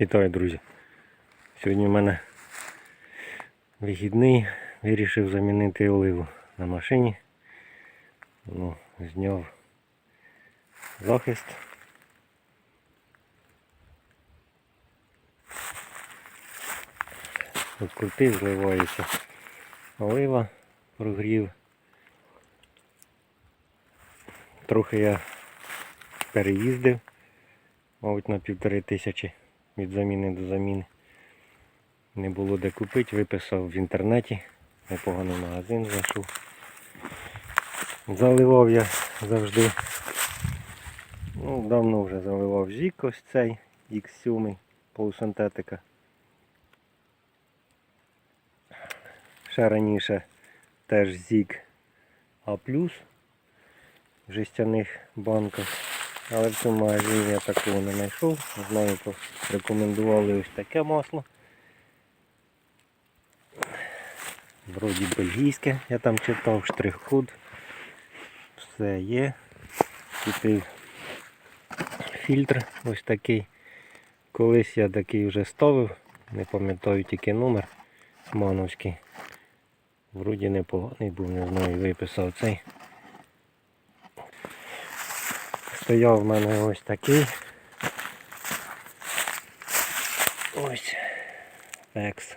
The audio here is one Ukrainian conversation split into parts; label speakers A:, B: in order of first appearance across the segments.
A: Вітаю, друзі. Сьогодні в мене вихідний. Вирішив замінити оливу на машині. Ну, зняв захист. Відкрутив, зливається олива, прогрів. Трохи я переїздив, мабуть, на півтори тисячі від заміни до заміни. Не було де купити, виписав в інтернеті. Непоганий магазин знайшов. Заливав я завжди. Ну, давно вже заливав зік ось цей X7 полусинтетика. Ще раніше теж зік А в жестяних банках. Але в цьому магазині я такого не знайшов. Знаю, рекомендували ось таке масло. Вроді бельгійське, я там читав штрих-код. Все є. Купив фільтр ось такий. Колись я такий вже ставив, не пам'ятаю тільки номер мановський. Вроді непоганий був, не знаю, виписав цей. Стояв в мене ось такий. Ось. Екс.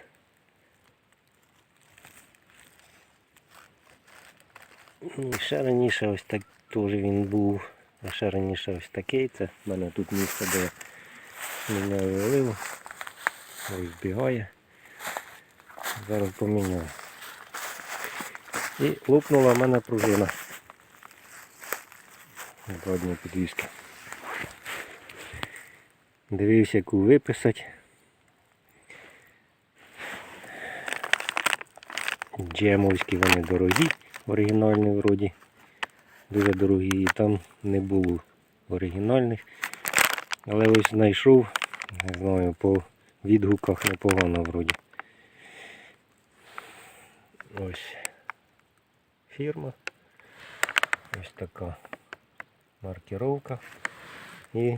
A: Ну, І ще раніше ось так теж він був. А ще раніше ось такий. Це в мене тут місце, де міняю оливу. Ось збігає. Зараз поміняю. І лопнула в мене пружина. Задня підвіска. Дивився, яку виписати. Джемовські вони дорогі, оригінальні вроді. Дуже дорогі і там не було оригінальних. Але ось знайшов, не знаю, по відгуках непогано вроді. Ось фірма. Ось така маркировка і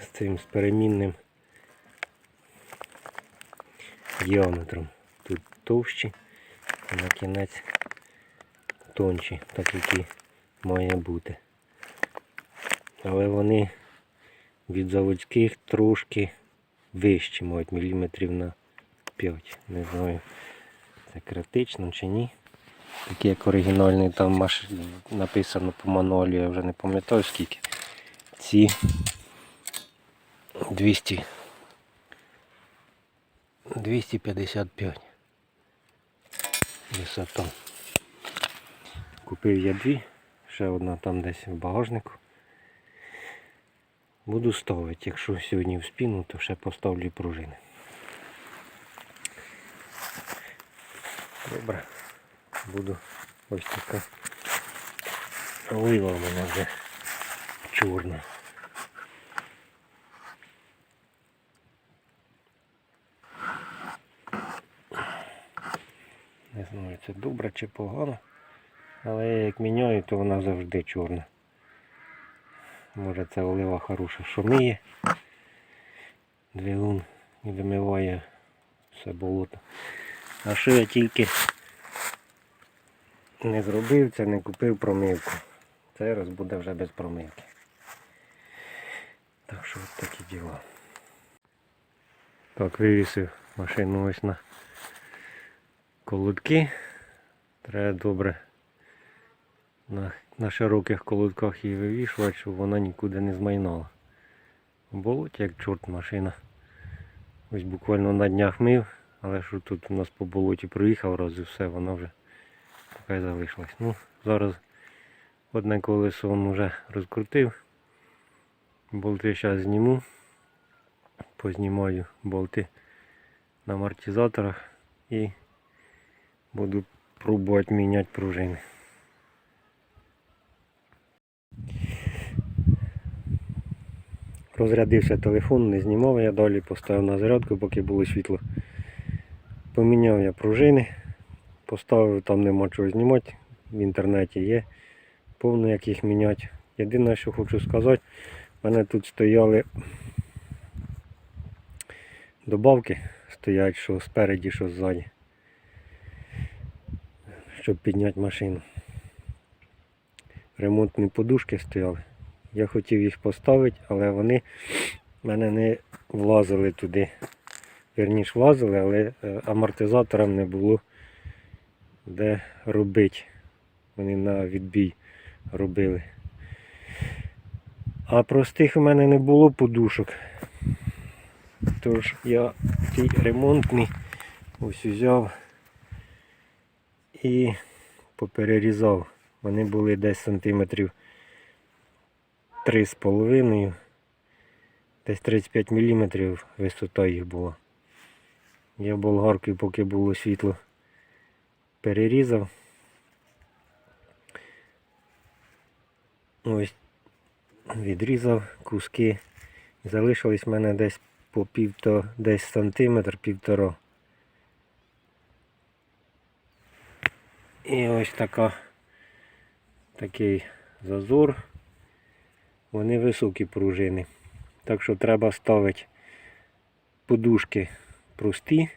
A: з цим з перемінним діаметром. Тут товщі, а на кінець тонші, так як і має бути. Але вони від заводських трошки вищі, мають міліметрів на 5. Не знаю, це критично чи ні. Такий як оригінальний там написано по мануалі, я вже не пам'ятаю скільки. Ці 200 255 висота. Купив я дві, ще одна там десь в багажнику. Буду ставити, якщо сьогодні в спіну, то ще поставлю пружини. Добре. Буду ось така олива в мене вже чорна. Не знаю, це добре чи погано, але я як міняю, то вона завжди чорна. Може це олива хороша, миє. Двигун і вимиває все болото. А що я тільки не зробив, це не купив промивку. Цей раз буде вже без промивки. Так що от такі діла. Так, вивісив машину ось на колодки. Треба добре на, на широких колодках її вивішувати, щоб вона нікуди не змайнала. Болоті як чорт машина. Ось буквально на днях мив, але що тут у нас по болоті проїхав раз і все, вона вже така залишилась. Ну, зараз одне колесо він вже розкрутив. Болти зараз зніму. Познімаю болти на амортизаторах і буду пробувати міняти пружини. Розрядився телефон, не знімав я далі, поставив на зарядку, поки було світло. Поміняв я пружини, поставив, там нема чого знімати, в інтернеті є повно як їх міняти. Єдине, що хочу сказати, У мене тут стояли добавки, стоять, що спереді, що ззаді. Щоб підняти машину. Ремонтні подушки стояли. Я хотів їх поставити, але вони в мене не влазили туди. Вірніше влазили, але е, амортизаторам не було де робити. Вони на відбій робили. А простих у мене не було подушок. Тож я ті ремонтний ось взяв і поперерізав. Вони були десь сантиметрів 3,5, десь 35 мм висота їх була. Я болгаркою, поки було світло, перерізав. Ось відрізав куски. Залишились в мене десь по півто, десь сантиметр, півтора. І ось така, такий зазор. Вони високі пружини. Так що треба ставити подушки прості,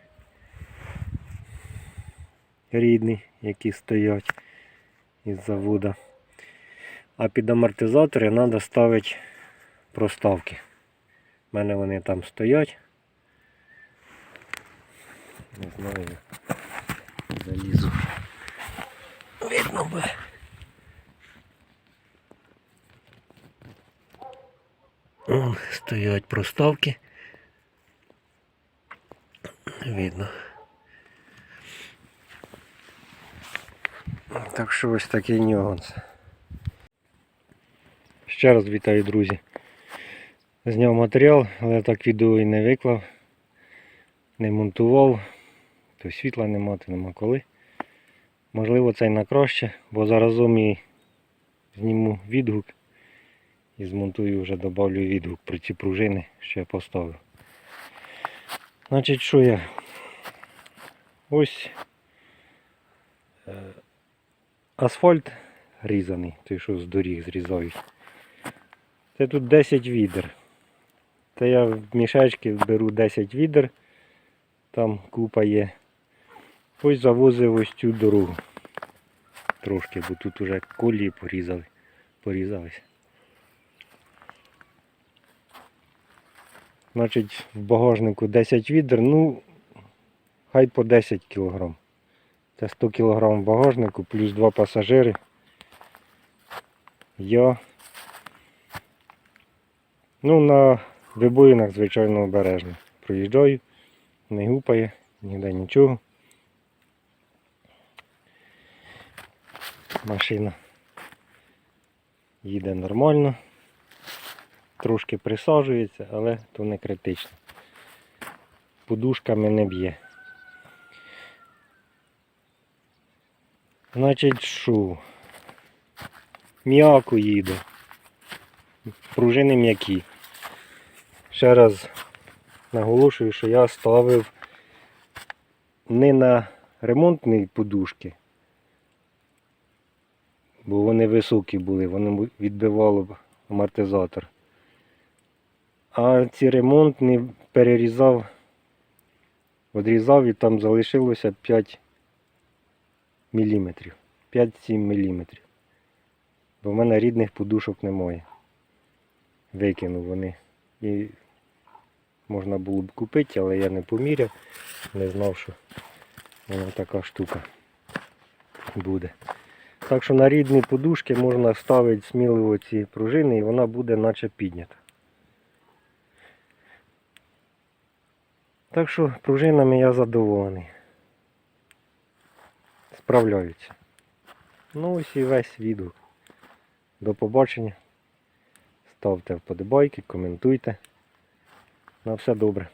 A: рідні, які стоять із заводу. А під амортизатори треба ставити проставки. У мене вони там стоять. Не знаю, залізу. Видно би. Стоять проставки. Видно. Так що ось такий нюанс. Ще раз вітаю, друзі. Зняв матеріал, але так відео і не виклав, не монтував, то світла нема, то нема коли. Можливо це й на краще, бо заразом і зніму відгук і змонтую вже добавлю відгук про ці пружини, що я поставив. Значить, що я? Ось е, асфальт різаний, той, що з доріг зрізають. Це тут 10 відер. Це я в мішечки беру 10 відер, там купа є. Ось завозив ось цю дорогу. Трошки, бо тут уже колії порізали, порізалися. Значить, в багажнику 10 відер, ну, хай по 10 кг. Це 100 кг багажнику, плюс 2 пасажири. Я. Ну, на вибоїнах, звичайно, обережно. Проїжджаю, не гупає, ніде нічого. Машина їде нормально. Трошки присаджується, але то не критично. Подушками не б'є. Значить, що? М'яко їде. Пружини м'які. Ще раз наголошую, що я ставив не на ремонтні подушки, бо вони високі були, вони відбивали б амортизатор. А ці ремонтні перерізав, відрізав і там залишилося 5 мм. 5-7 мм. Бо в мене рідних подушок немає. Викинув вони. І можна було б купити, але я не поміряв, не знав, що вона така штука буде. Так що на рідні подушки можна ставити сміливо ці пружини і вона буде наче піднята. Так що пружинами я задоволений. Справляються. Ну ось і весь відгук. До побачення. Ставте вподобайки, коментуйте. На все добре.